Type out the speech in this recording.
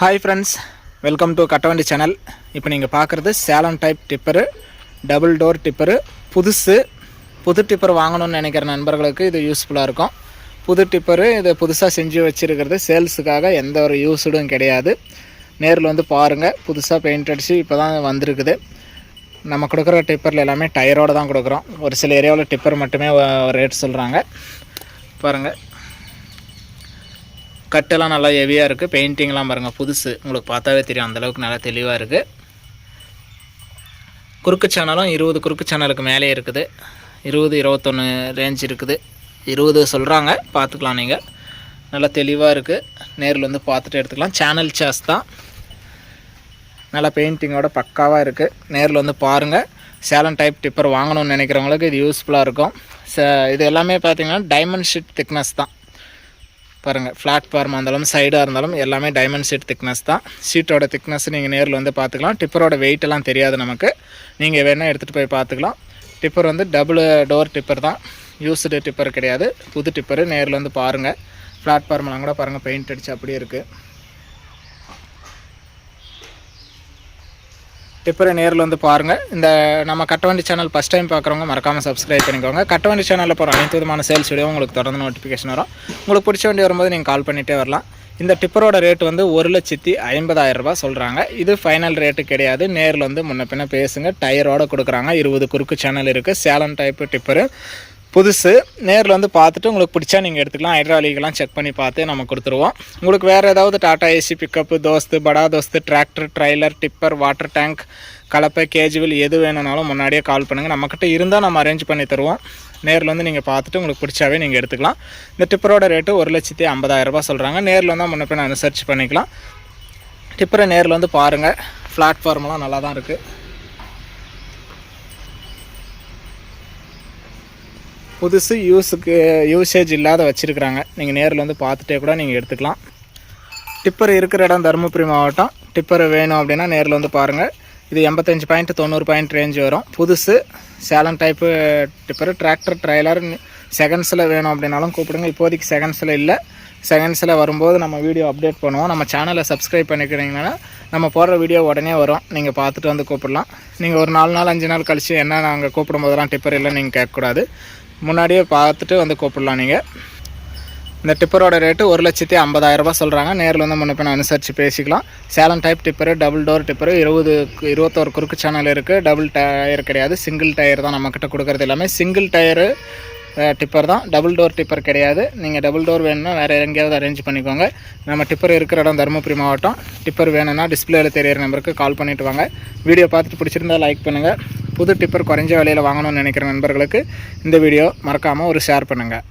Hi friends welcome to Kattavandi channel இப்போ நீங்கள் பார்க்குறது Salem type tipper double door tipper புதுசு புது டிப்பர் வாங்கணும்னு நினைக்கிற நண்பர்களுக்கு இது யூஸ்ஃபுல்லாக இருக்கும். புது டிப்பரு இது புதுசாக செஞ்சு வச்சுருக்கிறது சேல்ஸுக்காக எந்த ஒரு யூஸ்டும் கிடையாது. நேரில் வந்து பாருங்கள் புதுசாக பெயிண்ட் அடித்து இப்போ தான் வந்திருக்குது. நம்ம கொடுக்குற டிப்பரில் எல்லாமே டயரோடு தான் கொடுக்குறோம். ஒரு சில ஏரியாவில் டிப்பர் மட்டுமே ரேட் சொல்கிறாங்க பாருங்கள் கட்டெல்லாம் நல்லா ஹெவியாக இருக்குது பெயிண்டிங்லாம் பாருங்கள் புதுசு. உங்களுக்கு பார்த்தாவே தெரியும் அந்தளவுக்கு நல்லா தெளிவாக இருக்குது குறுக்கு சேனலும் இருபது குறுக்கு சேனலுக்கு மேலே இருக்குது. இருபது இருபத்தொன்று ரேஞ்ச் இருக்குது. இருபது சொல்கிறாங்க பார்த்துக்கலாம் நீங்கள் நல்லா தெளிவாக இருக்குது நேரில் வந்து பார்த்துட்டு எடுத்துக்கலாம். சேனல் சாஸ் தான். நல்லா பெயிண்டிங்கோட பக்காவாக இருக்குது நேரில் வந்து பாருங்கள் சேலம் டைப் டிப்பர் வாங்கணும்னு நினைக்கிறவங்களுக்கு இது யூஸ்ஃபுல்லாக இருக்கும். ச இது எல்லாமே பார்த்திங்கன்னா டைமண்ட் ஷீட் திக்னஸ் தான். பாருங்கள் பிளாட்ஃபார்மாக இருந்தாலும் சைடாக இருந்தாலும் எல்லாமே டைமண்ட் ஷீட் திக்னஸ் தான். ஷீட்டோட திக்னஸ் நீங்கள் நேரில் வந்து பார்த்துக்கலாம். டிப்பரோட வெயிட்டெல்லாம் தெரியாது நமக்கு. நீங்கள் வேணால் எடுத்துகிட்டு போய் பார்த்துக்கலாம். டிப்பர் வந்து டபுள் டோர் டிப்பர் தான். யூஸ்டு டிப்பர் கிடையாது. புது டிப்பரு நேரில் வந்து பாருங்கள் பிளாட்ஃபார்ம்லாம் கூட பாருங்கள் பெயிண்ட் அடித்து அப்படியே இருக்குது டிப்பரை நேரில் வந்து பாருங்கள் இந்த நம்ம கட்டவண்டி சேனல் ஃபஸ்ட் டைம் பார்க்குறவங்க மறக்காமல் சப்ஸ்கிரைப் பண்ணிக்கோங்க. கட்டவண்டி சேனலில் போகிற அனைத்து விதமான சேல்ஸ் வீடியோ உங்களுக்கு தொடர்ந்து நோட்டிஃபிகேஷன் வரும். உங்களுக்கு பிடிச்ச வண்டி வரும்போது நீங்கள் கால் பண்ணிகிட்டே வரலாம். இந்த டிப்பரோட ரேட் வந்து ஒரு லட்சத்தி ஐம்பதாயிரம் சொல்கிறாங்க இது ஃபைனல் ரேட்டு கிடையாது. நேரில் வந்து முன்ன பின்ன பேசுங்க. டயரோட கொடுக்குறாங்க. இருபது குறுக்கு சேனல் இருக்குது சேலம் டைப்பு டிப்பரு புதுசு. நேரில் வந்து பார்த்துட்டு உங்களுக்கு பிடிச்சா நீங்கள் எடுத்துக்கலாம். ஹைட்ராலிக்கெலாம் செக் பண்ணி பார்த்து நம்ம கொடுத்துருவோம். உங்களுக்கு வேறு ஏதாவது tata AC pickup Dost Bada Dost tractor trailer tipper water tank கலப்பை கேஜுவல் எது வேணும்னாலும் முன்னாடியே கால் பண்ணுங்கள் நம்மக்கிட்ட இருந்தால் நம்ம அரேஞ்ச் பண்ணி தருவோம். நேரில் வந்து நீங்கள் பார்த்துட்டு உங்களுக்கு பிடிச்சாவே நீங்கள் எடுத்துக்கலாம். இந்த டிப்பரோட ரேட்டு ஒரு லட்சத்தி ஐம்பதாயிரரூபா சொல்கிறாங்க நேரில் வந்தால் முன்ன நான் அனுசரிச்சு பண்ணிக்கலாம். டிப்பரை நேரில் வந்து பாருங்கள் பிளாட்ஃபார்ம்லாம் நல்லா தான் இருக்குது புதுசு யூஸுக்கு யூசேஜ் இல்லாத வச்சுருக்குறாங்க. நீங்கள் நேரில் வந்து பார்த்துட்டே கூட நீங்கள் எடுத்துக்கலாம். டிப்பர் இருக்கிற இடம் தருமபுரி மாவட்டம். டிப்பர் வேணும் அப்படின்னா நேரில் வந்து பாருங்கள் இது எண்பத்தஞ்சு பாயிண்ட் தொண்ணூறு பாயிண்ட் ரேஞ்ச் வரும். புதுசு Salem type tipper. Tractor trailer செகண்ட்ஸில் வேணும் அப்படின்னாலும் கூப்பிடுங்க. இப்போதைக்கு செகண்ட்ஸில் இல்லை. செகண்ட்ஸில் வரும்போது நம்ம வீடியோ அப்டேட் பண்ணுவோம். நம்ம சேனலை சப்ஸ்கிரைப் பண்ணிக்கிறீங்கன்னா நம்ம போடுற வீடியோ உடனே வரும். நீங்கள் பார்த்துட்டு வந்து கூப்பிடலாம். நீங்கள் ஒரு நாலு நாள் அஞ்சு நாள் கழித்து என்ன நாங்கள் கூப்பிடும் போதெல்லாம் டிப்பர் இல்லை நீங்கள் கேட்கக்கூடாது. முன்னாடியே பார்த்துட்டு வந்து கூப்பிடலாம் நீங்கள் இந்த டிப்பரோட ரேட்டு ஒரு லட்சத்தி ஐம்பதாயிரரூபா சொல்கிறாங்க நேரில் வந்து முன்ன பின்ன அனுசரித்து பேசிக்கலாம். Salem type tipper double door tipper இருபது இருபத்தோரு குறுக்கு சேனல் இருக்குது டபுள் டயர் கிடையாது. சிங்கிள் டயர் தான் நம்மக்கிட்ட கொடுக்குறது எல்லாமே. சிங்கிள் டயரு டிப்பர் தான். டபுள் டோர் டிப்பர் கிடையாது. நீங்கள் டபுள் டோர் வேணும்னா வேறு எங்கேயாவது அரேஞ்ச் பண்ணிக்கோங்க. நம்ம டிப்பர் இருக்கிற இடம் தருமபுரி மாவட்டம். டிப்பர் வேணும்னா டிஸ்பிளேயில் தெரியிற நம்பருக்கு கால் பண்ணிவிட்டு வாங்க. வீடியோ பார்த்துட்டு பிடிச்சிருந்தால் லைக் பண்ணுங்கள் புது டிப்பர் குறைஞ்ச விலையில் வாங்கணும்னு நினைக்கிற நண்பர்களுக்கு இந்த வீடியோ மறக்காமல் ஒரு ஷேர் பண்ணுங்கள்